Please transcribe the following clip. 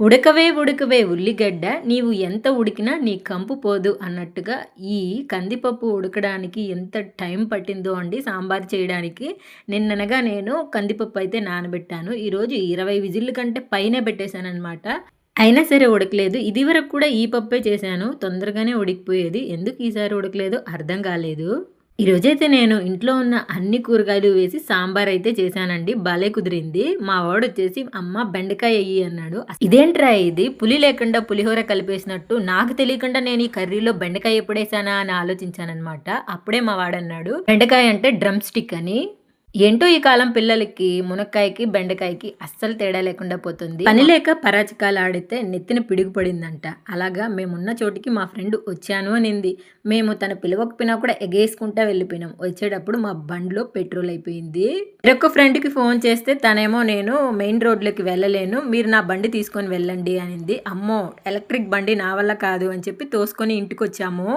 ఉడకవే ఉడకవే ఉల్లిగడ్డ నీవు ఎంత ఉడికినా నీ కంపు పోదు అన్నట్టుగా ఈ కందిపప్పు ఉడకడానికి ఎంత టైం పట్టిందో అండి సాంబార్ చేయడానికి. నిన్ననగా నేను కందిపప్పు అయితే నానబెట్టాను. ఈరోజు ఇరవై విజిల్ కంటే పైనే పెట్టేశానమాట అయినా సరే ఉడకలేదు. ఇది వరకు కూడా ఈ పప్పే చేశాను. తొందరగానే ఉడికిపోయేది. ఎందుకు ఈసారి ఉడకలేదు? అర్థం కాలేదు. ఈరోజైతే నేను ఇంట్లో ఉన్న అన్ని కూరగాయలు వేసి సాంబార్ అయితే చేశానండి. భలే కుదిరింది. మా వాడు వచ్చేసి అమ్మ బెండకాయ అయ్యి అన్నాడు. ఇదేంట్రా ఇది? పులి లేకుండా పులిహోర కలిపేసినట్టు నాకు తెలియకుండా నేను ఈ కర్రీలో బెండకాయ ఎప్పుడేసానా అని ఆలోచించానమాట అప్పుడే మా వాడన్నాడు. బెండకాయ అంటే డ్రమ్ స్టిక్ అని. ఏంటో ఈ కాలం పిల్లలకి మునక్కాయకి బెండకాయకి అస్సలు తేడా లేకుండా పోతుంది. పని లేక పరాచకాలు ఆడితే నెత్తిన పిడుగుపడిందంట. అలాగా మేమున్న చోటికి మా ఫ్రెండ్ వచ్చాను అనింది. మేము తన పిలవకపోయినా కూడా ఎగేసుకుంటా వెళ్ళిపోయినాం. వచ్చేటప్పుడు మా బండ్లో పెట్రోల్ అయిపోయింది. మరొక ఫ్రెండ్కి ఫోన్ చేస్తే తనేమో నేను మెయిన్ రోడ్లోకి వెళ్ళలేను. మీరు నా బండి తీసుకొని వెళ్ళండి అనింది. అమ్మో ఎలక్ట్రిక్ బండి నా వల్ల కాదు అని చెప్పి తోసుకొని ఇంటికి వచ్చాము